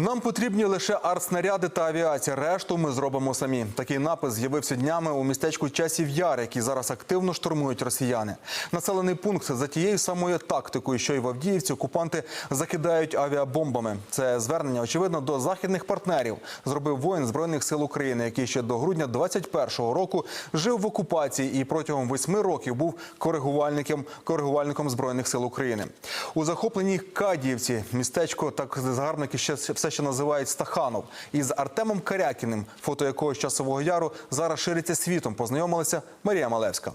Нам потрібні лише артснаряди та авіація. Решту ми зробимо самі. Такий напис з'явився днями у містечку Часів Яр, який зараз активно штурмують росіяни. Населений пункт за тією самою тактикою, що й в Авдіївці, окупанти закидають авіабомбами. Це звернення, очевидно, до західних партнерів. Зробив воїн збройних сил України, який ще до грудня 21-го року жив в окупації і протягом восьми років був коригувальником коригувальником збройних сил України. У захопленій Кадіївці містечко так загарбники ще все ще називають Стаханов. Із Артемом Карякіним, фото якого часового яру зараз шириться світом. Познайомилася Марія Малевська.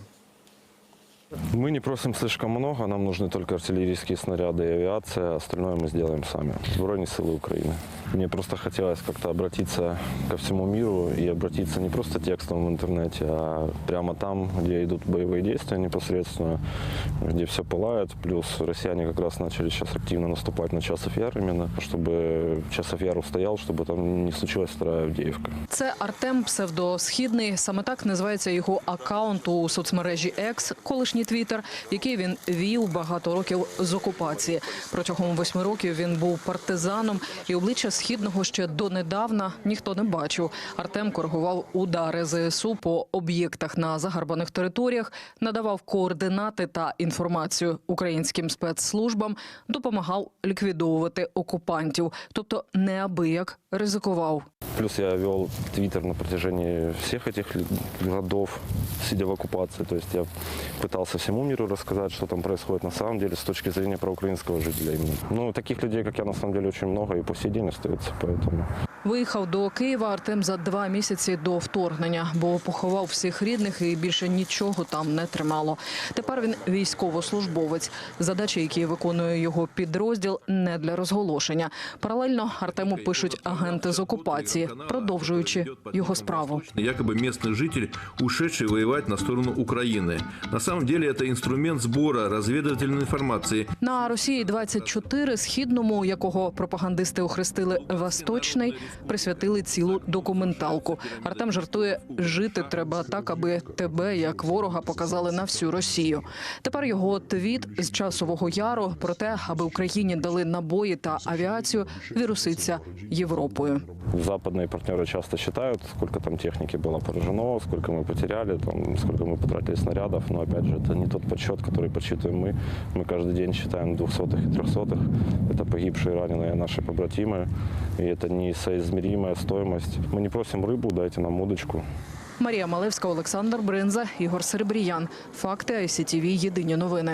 Мы не просим слишком много, нам нужны только артиллерийские снаряды и авиация, а остальное мы сделаем сами. Збройные силы Украины. Мне просто хотелось как-то обратиться ко всему миру и обратиться не просто текстом в интернете, а прямо там, где идут боевые действия непосредственно, где все пылает. Плюс россияне как раз начали сейчас активно наступать на Часов Яр именно, чтобы Часов Яр устоял, чтобы там не случилась вторая Авдеевка. Це Артем Псевдосхідний. Саме так називається його акаунт у соцмережі X, колишній Твіттер, який він вів багато років з окупації. Протягом восьми років він був партизаном, і обличчя східного ще донедавна ніхто не бачив. Артем коригував удари ЗСУ по об'єктах на загарбаних територіях, надавав координати та інформацію українським спецслужбам, допомагав ліквідовувати окупантів, тобто неабияк ризикував. Плюс я вел твиттер на протяжении всех этих годов, сидя в оккупации. То есть я пытался всему миру рассказать, что там происходит на самом деле с точки зрения проукраинского жителя именно. Ну, таких людей, как я, на самом деле очень много и по сей день остается, поэтому... Виїхав до Києва Артем за два місяці до вторгнення, бо поховав всіх рідних і більше нічого там не тримало. Тепер він військовослужбовець. Задачі, які виконує його підрозділ, не для розголошення. Паралельно Артему пишуть агенти з окупації, продовжуючи його справу. Якобы местный житель, ушедший воевать на сторону Украины. На самом деле это инструмент сбора разведывательной информации. На Росії 24 східному, якого пропагандисти охрестили Восточний, присвятили цілу документалку. Артем жартує, жити треба так, аби тебе як ворога показали на всю Росію. Тепер його твіт з часового яру про те, аби Україні дали набої та авіацію, віруситься Європою. Западные партнеры часто считают, сколько там техники было поражено, сколько мы потеряли, там, сколько мы потратили снарядов. Но опять же, это не тот подсчет, который подсчитываем мы. Мы каждый день считаем двухсотых и трехсотых. Это погибшие и раненые наши побратимы. И это несоизмеримая стоимость. Мы не просим рыбу, дайте нам удочку. Марія Малевська, Олександр Бринза, Ігор Серебріян. Факти ICTV. Єдині новини.